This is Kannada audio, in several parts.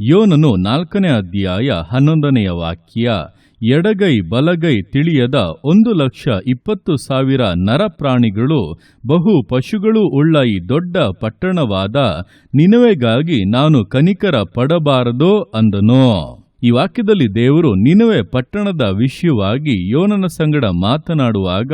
ಯೋನನು ನಾಲ್ಕನೇ ಅಧ್ಯಾಯ ಹನ್ನೊಂದನೆಯ ವಾಕ್ಯ, ಎಡಗೈ ಬಲಗೈ ತಿಳಿಯದ ಒಂದು ಲಕ್ಷ ಇಪ್ಪತ್ತು ಸಾವಿರ ನರಪ್ರಾಣಿಗಳು, ಬಹು ಪಶುಗಳು ಉಳ್ಳ ಈ ದೊಡ್ಡ ಪಟ್ಟಣವಾದ ನಿನವೆಗಾಗಿ ನಾನು ಕನಿಕರ ಪಡಬಾರದೋ ಅಂದನು. ಈ ವಾಕ್ಯದಲ್ಲಿ ದೇವರು ನಿನವೆ ಪಟ್ಟಣದ ವಿಷಯವಾಗಿ ಯೋನನ ಸಂಗಡ ಮಾತನಾಡುವಾಗ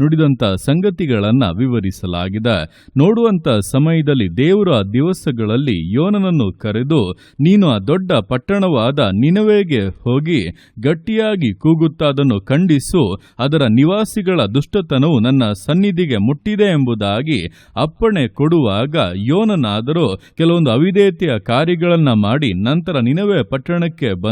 ನುಡಿದಂಥ ಸಂಗತಿಗಳನ್ನು ವಿವರಿಸಲಾಗಿದೆ. ನೋಡುವಂಥ ಸಮಯದಲ್ಲಿ ದೇವರು ಆ ದಿವಸಗಳಲ್ಲಿ ಯೋನನನ್ನು ಕರೆದು, ನೀನು ಆ ದೊಡ್ಡ ಪಟ್ಟಣವಾದ ನಿನವೆಗೆ ಹೋಗಿ ಗಟ್ಟಿಯಾಗಿ ಕೂಗುತ್ತಾ ಅದನ್ನು ಖಂಡಿಸು, ಅದರ ನಿವಾಸಿಗಳ ದುಷ್ಟತನವು ನನ್ನ ಸನ್ನಿಧಿಗೆ ಮುಟ್ಟಿದೆ ಎಂಬುದಾಗಿ ಅಪ್ಪಣೆ ಕೊಡುವಾಗ ಯೋನನಾದರೂ ಕೆಲವೊಂದು ಅವಿಧೇಯತೆಯ ಕಾರ್ಯಗಳನ್ನು ಮಾಡಿ ನಂತರ ನಿನವೆ ಪಟ್ಟಣಕ್ಕೆ ಬಂದು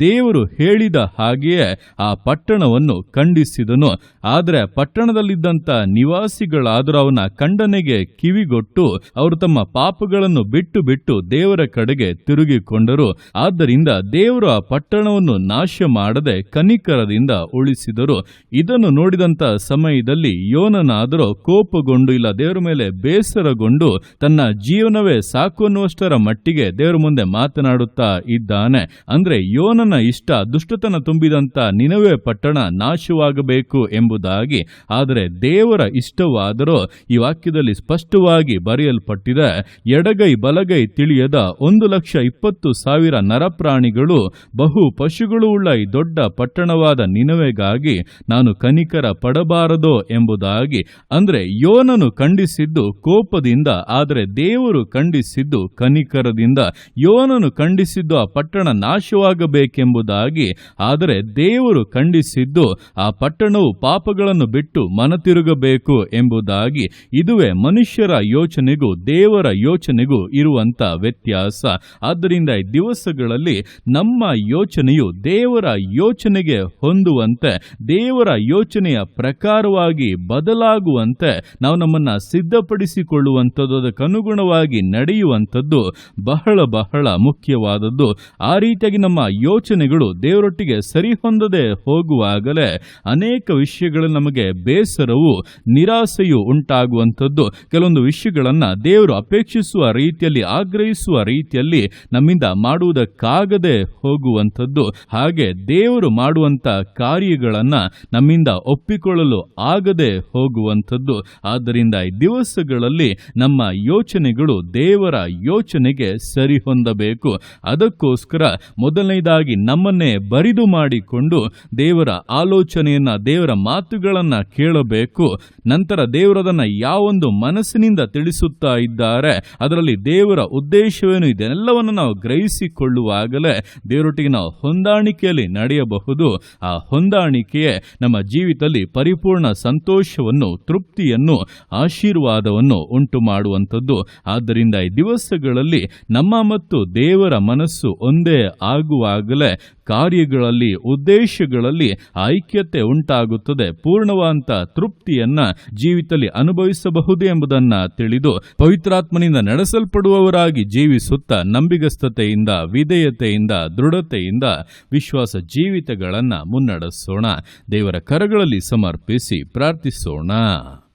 ದೇವರು ಹೇಳಿದ ಹಾಗೆಯೇ ಆ ಪಟ್ಟಣವನ್ನು ಖಂಡಿಸಿದನು. ಆದರೆ ಪಟ್ಟಣದಲ್ಲಿದ್ದಂಥ ನಿವಾಸಿಗಳಾದರೂ ಅವನ ಖಂಡನೆಗೆ ಕಿವಿಗೊಟ್ಟು ಅವರು ತಮ್ಮ ಪಾಪಗಳನ್ನು ಬಿಟ್ಟು ಬಿಟ್ಟು ದೇವರ ಕಡೆಗೆ ತಿರುಗಿಕೊಂಡರು. ಆದ್ದರಿಂದ ದೇವರು ಆ ಪಟ್ಟಣವನ್ನು ನಾಶ ಮಾಡದೆ ಕನಿಕರದಿಂದ ಉಳಿಸಿದರು. ಇದನ್ನು ನೋಡಿದಂತ ಸಮಯದಲ್ಲಿ ಯೋನನಾದರೂ ಕೋಪಗೊಂಡು ಇಲ್ಲ, ದೇವರ ಮೇಲೆ ಬೇಸರಗೊಂಡು ತನ್ನ ಜೀವನವೇ ಸಾಕು ಅನ್ನುವಷ್ಟರ ಮಟ್ಟಿಗೆ ದೇವರ ಮುಂದೆ ಮಾತನಾಡುತ್ತಾ ಇದ್ದಾನೆ. ಅಂದ್ರೆ ಯೋನನ ಇಷ್ಟ ದುಷ್ಟತನ ತುಂಬಿದಂತ ನಿನವೇ ಪಟ್ಟಣ ನಾಶವಾಗಬೇಕು ಎಂಬುದಾಗಿ, ಆದರೆ ದೇವರ ಇಷ್ಟವಾದರೂ ಈ ವಾಕ್ಯದಲ್ಲಿ ಸ್ಪಷ್ಟವಾಗಿ ಬರೆಯಲ್ಪಟ್ಟಿದೆ, ಎಡಗೈ ಬಲಗೈ ತಿಳಿಯದ ಒಂದು ಲಕ್ಷ ಇಪ್ಪತ್ತು ಸಾವಿರ ನರಪ್ರಾಣಿಗಳು ಬಹು ಪಶುಗಳು ಉಳ್ಳ ಈ ದೊಡ್ಡ ಪಟ್ಟಣವಾದ ನಿನವೆಗಾಗಿ ನಾನು ಕನಿಕರ ಪಡಬಾರದೋ ಎಂಬುದಾಗಿ, ಅಂದ್ರೆ ಯೋನನು ಖಂಡಿಸಿದ್ದು ಕೋಪದಿಂದ, ಆದರೆ ದೇವರು ಖಂಡಿಸಿದ್ದು ಕನಿಕರದಿಂದ, ಯೋನನು ಖಂಡಿಸಿದ್ದು ಆ ಪಟ್ಟಣ ನಾಶವಾಗಬೇಕೆಂಬುದಾಗಿ. ಆದರೆ ದೇವರು ಖಂಡಿಸಿದ್ದು ಆ ಪಟ್ಟಣವು ಪಾಪಗಳನ್ನು ಬಿಟ್ಟು ಮನತಿರುಗಬೇಕು ಎಂಬುದಾಗಿ. ಇದುವೇ ಮನುಷ್ಯರ ಯೋಚನೆಗೂ ದೇವರ ಯೋಚನೆಗೂ ಇರುವಂತ ವ್ಯತ್ಯಾಸ. ಆದ್ದರಿಂದ ಈ ದಿವಸಗಳಲ್ಲಿ ನಮ್ಮ ಯೋಚನೆಯು ದೇವರ ಯೋಚನೆಗೆ ಹೊಂದುವಂತೆ, ದೇವರ ಯೋಚನೆಯ ಪ್ರಕಾರವಾಗಿ ಬದಲಾಗುವಂತೆ ನಾವು ನಮ್ಮನ್ನ ಸಿದ್ಧಪಡಿಸಿಕೊಳ್ಳುವಂಥದ್ದು, ಅದಕ್ಕನುಗುಣವಾಗಿ ನಡೆಯುವಂಥದ್ದು ಬಹಳ ಬಹಳ ಮುಖ್ಯವಾದದ್ದು. ಆ ರೀತಿಯಾಗಿ ನಮ್ಮ ಯೋಚನೆಗಳು ದೇವರೊಟ್ಟಿಗೆ ಸರಿಹೊಂದದೆ ಹೋಗುವಾಗಲೇ ಅನೇಕ ವಿಷಯಗಳು ನಮಗೆ ಬೇಸರವು ನಿರಾಸೆಯು ಉಂಟಾಗುವಂಥದ್ದು. ಕೆಲವೊಂದು ವಿಷಯಗಳನ್ನು ದೇವರು ಅಪೇಕ್ಷಿಸುವ ರೀತಿಯಲ್ಲಿ, ಆಗ್ರಹಿಸುವ ರೀತಿಯಲ್ಲಿ ನಮ್ಮಿಂದ ಮಾಡುವುದಕ್ಕಾಗದೆ ಹೋಗುವಂಥದ್ದು. ಹಾಗೆ ದೇವರು ಮಾಡುವಂತ ಕಾರ್ಯಗಳನ್ನು ನಮ್ಮಿಂದ ಒಪ್ಪಿಕೊಳ್ಳಲು ಆಗದೆ ಹೋಗುವಂಥದ್ದು. ಆದ್ದರಿಂದ ಈ ದಿವಸಗಳಲ್ಲಿ ನಮ್ಮ ಯೋಚನೆಗಳು ದೇವರ ಯೋಚನೆಗೆ ಸರಿಹೊಂದಬೇಕು. ಅದಕ್ಕೋಸ್ಕರ ಮೊದಲನೇದಾಗಿ ನಮ್ಮನ್ನೇ ಬರಿದು ಮಾಡಿಕೊಂಡು ದೇವರ ಆಲೋಚನೆಯನ್ನ, ದೇವರ ಮಾತುಗಳನ್ನ ಕೇಳಬೇಕು. ನಂತರ ದೇವರದನ್ನ ಯಾವೊಂದು ಮನಸ್ಸಿನಿಂದ ತಿಳಿಸುತ್ತಾ ಇದ್ದಾರೆ, ಅದರಲ್ಲಿ ದೇವರ ಉದ್ದೇಶವೇನು ಇದೆಲ್ಲವನ್ನು ನಾವು ಗ್ರಹಿಸಿಕೊಳ್ಳುವಾಗಲೇ ದೇವರೊಟ್ಟಿಗೆ ನಾವು ಹೊಂದಾಣಿಕೆಯಲ್ಲಿ ನಡೆಯಬಹುದು. ಆ ಹೊಂದಾಣಿಕೆಯೇ ನಮ್ಮ ಜೀವಿತದಲ್ಲಿ ಪರಿಪೂರ್ಣ ಸಂತೋಷವನ್ನು, ತೃಪ್ತಿಯನ್ನು, ಆಶೀರ್ವಾದವನ್ನು ಉಂಟು ಮಾಡುವಂಥದ್ದು ಆದ್ದರಿಂದ ಈ ದಿವಸಗಳಲ್ಲಿ ನಮ್ಮ ಮತ್ತು ದೇವರ ಮನಸ್ಸು ಒಂದೇ ಆಗುವಾಗಲೇ ಕಾರ್ಯಗಳಲ್ಲಿ, ಉದ್ದೇಶಗಳಲ್ಲಿ ಐಕ್ಯತೆ ಉಂಟಾಗುತ್ತದೆ. ಪೂರ್ಣವಾದಂಥ ತೃಪ್ತಿಯನ್ನ ಜೀವಿತದಲ್ಲಿ ಅನುಭವಿಸಬಹುದು ಎಂಬುದನ್ನು ತಿಳಿದು ಪವಿತ್ರಾತ್ಮನಿಂದ ನಡೆಸಲ್ಪಡುವವರಾಗಿ ಜೀವಿಸುತ್ತಾ ನಂಬಿಗಸ್ತತೆಯಿಂದ, ವಿಧೇಯತೆಯಿಂದ, ದೃಢತೆಯಿಂದ ವಿಶ್ವಾಸ ಜೀವಿತಗಳನ್ನು ಮುನ್ನಡೆಸೋಣ. ದೇವರ ಕರಗಳಲ್ಲಿ ಸಮರ್ಪಿಸಿ ಪ್ರಾರ್ಥಿಸೋಣ.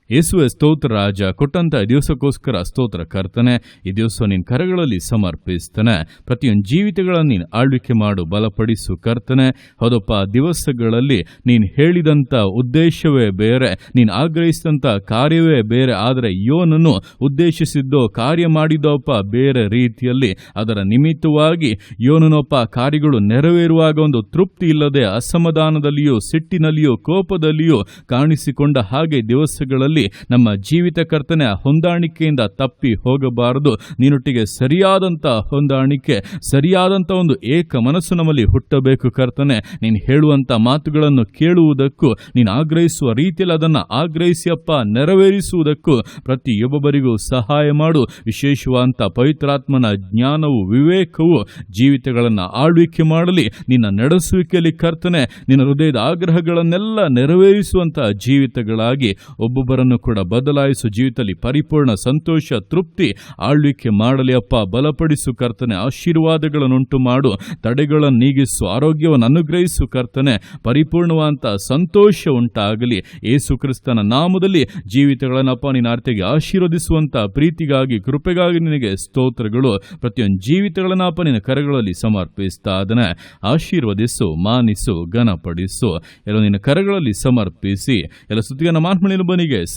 ಯೇಸುವೆ ಸ್ತೋತ್ರ ರಾಜ, ಕೊಟ್ಟಂತ ದಿವಸಕ್ಕೋಸ್ಕರ ಸ್ತೋತ್ರ ಕರ್ತನೆ, ಈ ದಿವಸ ನಿನ್ನ ಕರಗಳಲ್ಲಿ ಸಮರ್ಪಿಸ್ತಾನೆ. ಪ್ರತಿಯೊಂದು ಜೀವಿತಗಳನ್ನು ನೀನು ಆಳ್ವಿಕೆ ಮಾಡು, ಬಲಪಡಿಸು ಕರ್ತನೆ. ಹೌದಪ್ಪ ದಿವಸಗಳಲ್ಲಿ ನೀನು ಹೇಳಿದಂಥ ಉದ್ದೇಶವೇ ಬೇರೆ, ನೀನು ಆಗ್ರಹಿಸಿದಂಥ ಕಾರ್ಯವೇ ಬೇರೆ, ಆದರೆ ಯೋನನು ಉದ್ದೇಶಿಸಿದ್ದೋ, ಕಾರ್ಯ ಮಾಡಿದೋಪ್ಪ ಬೇರೆ ರೀತಿಯಲ್ಲಿ. ಅದರ ನಿಮಿತ್ತವಾಗಿ ಯೋನನೊಪ್ಪ ಕಾರ್ಯಗಳು ನೆರವೇರುವಾಗ ಒಂದು ತೃಪ್ತಿ ಇಲ್ಲದೆ ಅಸಮಾಧಾನದಲ್ಲಿಯೂ, ಸಿಟ್ಟಿನಲ್ಲಿಯೂ, ಕೋಪದಲ್ಲಿಯೂ ಕಾಣಿಸಿಕೊಂಡ ಹಾಗೆ ದಿವಸಗಳಲ್ಲಿ ನಮ್ಮ ಜೀವಿತ ಕರ್ತನೆ ಹೊಂದಾಣಿಕೆಯಿಂದ ತಪ್ಪಿ ಹೋಗಬಾರದು. ನೀನೊಟ್ಟಿಗೆ ಸರಿಯಾದಂಥ ಹೊಂದಾಣಿಕೆ, ಸರಿಯಾದಂಥ ಒಂದು ಏಕ ಮನಸ್ಸು ನಮ್ಮಲ್ಲಿ ಹುಟ್ಟಬೇಕು ಕರ್ತನೆ. ನೀನು ಹೇಳುವಂಥ ಮಾತುಗಳನ್ನು ಕೇಳುವುದಕ್ಕೂ, ನೀನು ಆಗ್ರಹಿಸುವ ರೀತಿಯಲ್ಲಿ ಅದನ್ನು ಆಗ್ರಹಿಸಿಯಪ್ಪ ನೆರವೇರಿಸುವುದಕ್ಕೂ ಪ್ರತಿಯೊಬ್ಬರಿಗೂ ಸಹಾಯ ಮಾಡು. ವಿಶೇಷವಾದಂಥ ಪವಿತ್ರಾತ್ಮನ ಜ್ಞಾನವು, ವಿವೇಕವು ಜೀವಿತಗಳನ್ನು ಆಳ್ವಿಕೆ ಮಾಡಲಿ. ನಿನ್ನ ನಡೆಸುವಿಕೆಯಲ್ಲಿ ಕರ್ತನೆ, ನಿನ್ನ ಹೃದಯದ ಆಗ್ರಹಗಳನ್ನೆಲ್ಲ ನೆರವೇರಿಸುವಂತಹ ಜೀವಿತಗಳಾಗಿ ಒಬ್ಬೊಬ್ಬರನ್ನು ಎಲ್ಲವನ್ನು ಕೂಡ ಬದಲಾಯಿಸು ಜೀವಿತದಲ್ಲಿ ಪರಿಪೂರ್ಣ ಸಂತೋಷ, ತೃಪ್ತಿ, ಆಳ್ವಿಕೆ ಮಾಡಲಿ ಅಪ್ಪ. ಬಲಪಡಿಸು ಕರ್ತನೆ, ಆಶೀರ್ವಾದಗಳನ್ನುಂಟು ಮಾಡು. ತಡೆಗಳನ್ನು ನೀಗಿಸು, ಆರೋಗ್ಯವನ್ನು ಅನುಗ್ರಹಿಸು ಕರ್ತನೆ. ಪರಿಪೂರ್ಣವಂತ ಸಂತೋಷ ಉಂಟಾಗಲಿ. ಏಸು ಕ್ರಿಸ್ತನ ನಾಮದಲ್ಲಿ ಜೀವಿತಗಳನ್ನಪ್ಪ ನಿನ್ನ ಅರ್ಥಗೆ ಆಶೀರ್ವದಿಸುವಂಥ ಪ್ರೀತಿಗಾಗಿ, ಕೃಪೆಗಾಗಿ ನಿನಗೆ ಸ್ತೋತ್ರಗಳು. ಪ್ರತಿಯೊಂದು ಜೀವಿತಗಳನ್ನಪ್ಪ ನಿನ್ನ ಕರಗಳಲ್ಲಿ ಸಮರ್ಪಿಸ್ತಾ ಅದನ್ನ ಆಶೀರ್ವದಿಸು, ಮಾನಿಸು, ಘನಪಡಿಸು. ಎಲ್ಲ ನಿನ್ನ ಕರಗಳಲ್ಲಿ ಸಮರ್ಪಿಸಿ. ಎಲ್ಲ ಸ್ತುತಿಯನ್ನು ಮಾನ್ಮಳಿನ ಬನಿಗೆ